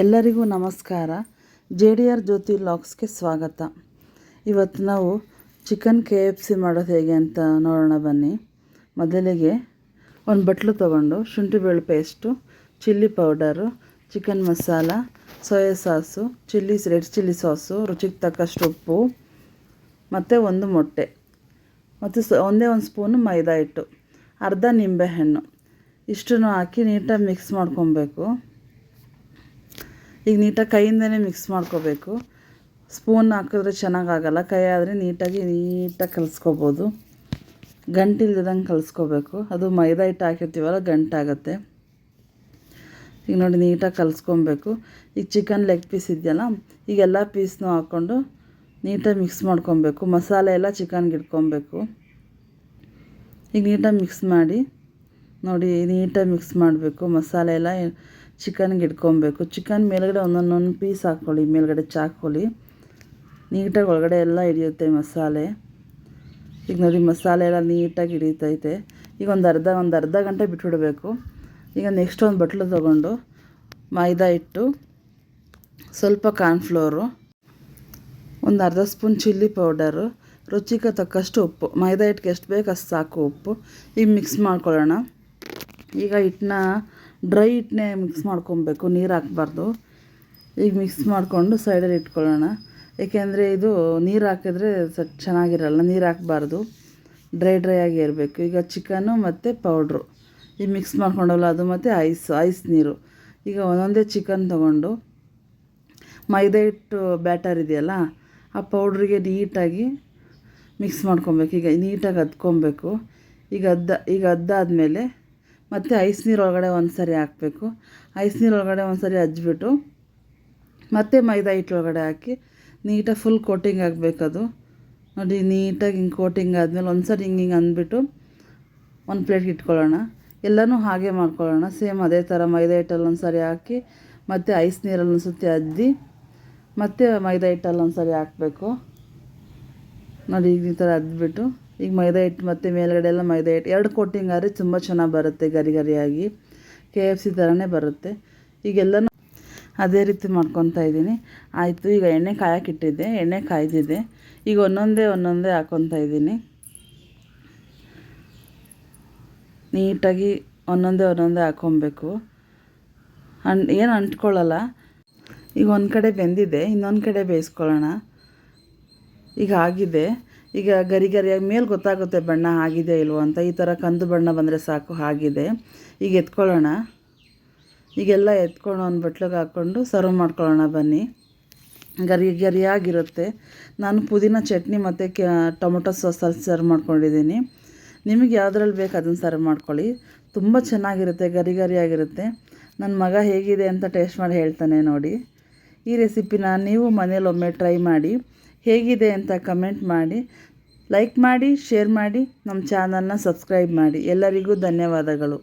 ಎಲ್ಲರಿಗೂ ನಮಸ್ಕಾರ. J D R ಜ್ಯೋತಿ ಲಾಕ್ಸ್ಗೆ ಸ್ವಾಗತ. ಇವತ್ತು ನಾವು ಚಿಕನ್ ಕೆ ಎಫ್ ಸಿ ಮಾಡೋದು ಹೇಗೆ ಅಂತ ನೋಡೋಣ ಬನ್ನಿ. ಮೊದಲಿಗೆ ಒಂದು ಬಟ್ಲು ತೊಗೊಂಡು ಶುಂಠಿ ಬೆಳ್ಳು paste, chilli powder, chicken masala, soya sauce, chilli red chilli sauce, ರುಚಿಗೆ ತಕ್ಕಷ್ಟು ಉಪ್ಪು, ಮತ್ತು ಒಂದು ಮೊಟ್ಟೆ. ಮತ್ತು ಸ ಒಂದೇ ಒಂದು ಸ್ಪೂನು ಮೈದಾ ಹಿಟ್ಟು, ಅರ್ಧ ನಿಂಬೆಹಣ್ಣು ಇಷ್ಟನ್ನು ಹಾಕಿ ನೀಟಾಗಿ ಮಿಕ್ಸ್ ಮಾಡ್ಕೊಬೇಕು. ಈಗ ನೀಟಾಗಿ ಕೈಯಿಂದನೇ ಮಿಕ್ಸ್ ಮಾಡ್ಕೋಬೇಕು. ಸ್ಪೂನ್ ಹಾಕಿದ್ರೆ ಚೆನ್ನಾಗಾಗಲ್ಲ. ಕೈ ಆದರೆ ನೀಟಾಗಿ ನೀಟಾಗಿ ಕಲಿಸ್ಕೋಬೋದು. ಗಂಟಿಲ್ದಂಗೆ ಕಲಿಸ್ಕೋಬೇಕು. ಅದು ಮೈದಾ ಹಿಟ್ಟು ಹಾಕಿರ್ತೀವಲ್ಲ, ಗಂಟಾಗತ್ತೆ. ಈಗ ನೋಡಿ ನೀಟಾಗಿ ಕಲಿಸ್ಕೊಬೇಕು. ಈಗ ಚಿಕನ್ ಲೆಗ್ ಪೀಸ್ ಇದೆಯಲ್ಲ, ಈಗ ಎಲ್ಲ ಪೀಸ್ನೂ ಹಾಕ್ಕೊಂಡು ನೀಟಾಗಿ ಮಿಕ್ಸ್ ಮಾಡ್ಕೊಬೇಕು. ಮಸಾಲೆ ಎಲ್ಲ ಚಿಕನ್ಗೆ ಇಟ್ಕೊಬೇಕು. ಈಗ ನೀಟಾಗಿ ಮಿಕ್ಸ್ ಮಾಡಿ, ನೋಡಿ ನೀಟಾಗಿ ಮಿಕ್ಸ್ ಮಾಡಬೇಕು. ಮಸಾಲೆ ಎಲ್ಲ ಚಿಕನ್ಗೆ ಇಟ್ಕೊಬೇಕು. ಚಿಕನ್ ಮೇಲ್ಗಡೆ ಒಂದೊಂದೊಂದು ಪೀಸ್ ಹಾಕ್ಕೊಳ್ಳಿ ಮೇಲ್ಗಡೆ ಚಾಕೊಳ್ಳಿ ನೀಟಾಗಿ ಒಳಗಡೆ ಎಲ್ಲ ಹಿಡಿಯುತ್ತೆ ಮಸಾಲೆ. ಈಗ ನೋಡಿ ಮಸಾಲೆ ಎಲ್ಲ ನೀಟಾಗಿ ಹಿಡಿತೈತೆ. ಈಗ ಒಂದು ಅರ್ಧ ಒಂದು ಅರ್ಧ ಗಂಟೆ ಬಿಟ್ಬಿಡಬೇಕು. ಈಗ ನೆಕ್ಸ್ಟ್ ಒಂದು ಬಟ್ಲು ತೊಗೊಂಡು ಮೈದಾ ಹಿಟ್ಟು, ಸ್ವಲ್ಪ ಕಾರ್ನ್ಫ್ಲೋರು ಒಂದು ಅರ್ಧ ಸ್ಪೂನ್ ಚಿಲ್ಲಿ ಪೌಡರು ರುಚಿಗೆ ತಕ್ಕಷ್ಟು ಉಪ್ಪು. ಮೈದಾ ಹಿಟ್ಟಿಗೆ ಎಷ್ಟು ಬೇಕು ಅಷ್ಟು ಸಾಕು ಉಪ್ಪು. ಈಗ ಮಿಕ್ಸ್ ಮಾಡ್ಕೊಳ್ಳೋಣ. ಈಗ ಹಿಟ್ಟನ್ನ ಡ್ರೈ ಹಿಟ್ಟನ್ನೇ ಮಿಕ್ಸ್ ಮಾಡ್ಕೊಬೇಕು, ನೀರು ಹಾಕ್ಬಾರ್ದು. ಈಗ ಮಿಕ್ಸ್ ಮಾಡಿಕೊಂಡು ಸೈಡಲ್ಲಿ ಇಟ್ಕೊಳ್ಳೋಣ. ಏಕೆಂದರೆ ಇದು ನೀರು ಹಾಕಿದ್ರೆ ಸ ಚೆನ್ನಾಗಿರಲ್ಲ, ನೀರು ಹಾಕ್ಬಾರ್ದು. ಡ್ರೈ ಡ್ರೈ ಆಗಿ ಇರಬೇಕು ಈಗ ಚಿಕನ್ನು ಮತ್ತು ಪೌಡ್ರು. ಈಗ ಮಿಕ್ಸ್ ಮಾಡ್ಕೊಂಡಲ್ಲ ಅದು ಮತ್ತು ಐಸ್ ಐಸ್ ನೀರು. ಈಗ ಒಂದೊಂದೇ ಚಿಕನ್ ತೊಗೊಂಡು ಮೈದಾ ಹಿಟ್ಟು ಬ್ಯಾಟರ್ ಇದೆಯಲ್ಲ, ಆ ಪೌಡ್ರಿಗೆ ನೀಟಾಗಿ ಮಿಕ್ಸ್ ಮಾಡ್ಕೊಬೇಕು. ಈಗ ನೀಟಾಗಿ ಅದ್ಕೊಬೇಕು ಈಗ ಅದ್ದ, ಈಗ ಅದ್ದಾದಮೇಲೆ ಮತ್ತು ಐಸ್ ನೀರು ಒಳಗಡೆ ಒಂದು ಸರಿ ಹಾಕಬೇಕು. ಐಸ್ ನೀರು ಒಳಗಡೆ ಒಂದು ಸರಿ ಹಚ್ಬಿಟ್ಟು ಮತ್ತೆ ಮೈದಾ ಹಿಟ್ಟೊಳಗಡೆ ಹಾಕಿ ನೀಟಾಗಿ ಫುಲ್ ಕೋಟಿಂಗ್ ಆಗಬೇಕದು ನೋಡಿ ನೀಟಾಗಿ ಹಿಂಗೆ ಕೋಟಿಂಗ್ ಆದಮೇಲೆ ಒಂದು ಸರಿ ಹಿಂಗೆ ಹಿಂಗೆ ಅಂದ್ಬಿಟ್ಟು ಒಂದು ಪ್ಲೇಟ್ ಇಟ್ಕೊಳ್ಳೋಣ. ಎಲ್ಲನೂ ಹಾಗೆ ಮಾಡ್ಕೊಳ್ಳೋಣ. ಸೇಮ್ ಅದೇ ಥರ ಮೈದಾ ಹಿಟ್ಟಲ್ಲಿ ಒಂದು ಸರಿ ಹಾಕಿ ಮತ್ತು ಐಸ್ ನೀರಲ್ಲಿ ಒಂದು ಸುತ್ತಿ ಅದ್ದಿ ಮತ್ತು ಮೈದಾ ಹಿಟ್ಟಲ್ಲಿ ಒಂದು ಸರಿ ಹಾಕಬೇಕು. ನೋಡಿ ಈ ಥರ ಅದ್ಬಿಟ್ಟು ಈಗ ಮೈದಾ ಹಿಟ್ಟು ಮತ್ತು ಮೇಲ್ಗಡೆ ಎಲ್ಲ ಮೈದಾ ಹಿಟ್ಟು. ಎರಡು ಕೋಟಿಂಗ್ ಆದರೆ ತುಂಬ ಚೆನ್ನಾಗಿ ಬರುತ್ತೆ ಗರಿ ಗರಿಯಾಗಿ. ಕೆ ಎಫ್ ಸಿ ಥರನೇ ಬರುತ್ತೆ. ಈಗೆಲ್ಲನೂ ಅದೇ ರೀತಿ ಮಾಡ್ಕೊತಾ ಇದ್ದೀನಿ. ಆಯಿತು, ಈಗ ಎಣ್ಣೆ ಕಾಯಕ್ಕಿಟ್ಟಿದ್ದೆ ಎಣ್ಣೆ ಕಾಯ್ದಿದೆ. ಈಗ ಒಂದೊಂದೇ ಒಂದೊಂದೇ ಹಾಕ್ಕೊತಾ ಇದ್ದೀನಿ. ನೀಟಾಗಿ ಒಂದೊಂದೇ ಒಂದೊಂದೇ ಹಾಕ್ಕೊಬೇಕು ಅನ್ ಏನು ಅಂಟ್ಕೊಳ್ಳಲ್ಲ. ಈಗ ಒಂದು ಕಡೆ ಬೆಂದಿದೆ, ಇನ್ನೊಂದು ಕಡೆ ಬೇಯಿಸ್ಕೊಳ್ಳೋಣ. ಈಗ ಆಗಿದೆ. ಈಗ ಗರಿ ಗರಿಯಾಗಿ ಮೇಲೆ ಗೊತ್ತಾಗುತ್ತೆ, ಬಣ್ಣ ಆಗಿದೆ ಇಲ್ವೋ ಅಂತ ಈ ಥರ ಕಂದು ಬಣ್ಣ ಬಂದರೆ ಸಾಕು, ಆಗಿದೆ ಈಗ ಎತ್ಕೊಳ್ಳೋಣ. ಈಗೆಲ್ಲ ಎತ್ಕೊಂಡು ಒಂದು ಬಟ್ಲಿಗೆ ಹಾಕ್ಕೊಂಡು ಸರ್ವ್ ಮಾಡ್ಕೊಳ್ಳೋಣ ಬನ್ನಿ. ಗರಿ ಗರಿಯಾಗಿರುತ್ತೆ. ನಾನು ಪುದೀನ ಚಟ್ನಿ ಮತ್ತು ಕೆ ಟೊಮೊಟೊ ಸಾಸಲ್ಲಿ ಸರ್ವ್ ಮಾಡ್ಕೊಂಡಿದ್ದೀನಿ. ನಿಮಗೆ ಯಾವುದ್ರಲ್ಲಿ ಬೇಕು ಅದನ್ನು ಸರ್ವ್ ಮಾಡ್ಕೊಳ್ಳಿ. ತುಂಬ ಚೆನ್ನಾಗಿರುತ್ತೆ, ಗರಿ ಗರಿಯಾಗಿರುತ್ತೆ. ನನ್ನ ಮಗ ಹೇಗಿದೆ ಅಂತ ಟೇಸ್ಟ್ ಮಾಡಿ ಹೇಳ್ತಾನೆ ನೋಡಿ. ಈ ರೆಸಿಪಿನ ನೀವು ಮನೇಲಿ ಒಮ್ಮೆ ಟ್ರೈ ಮಾಡಿ. ಹೇಗಿದೆ ಅಂತ ಕಮೆಂಟ್ ಮಾಡಿ ಲೈಕ್ ಮಾಡಿ ಶೇರ್ ಮಾಡಿ ನಮ್ಮ ಚಾನಲ್ನ ಸಬ್ಸ್ಕ್ರೈಬ್ ಮಾಡಿ. ಎಲ್ಲರಿಗೂ ಧನ್ಯವಾದಗಳು.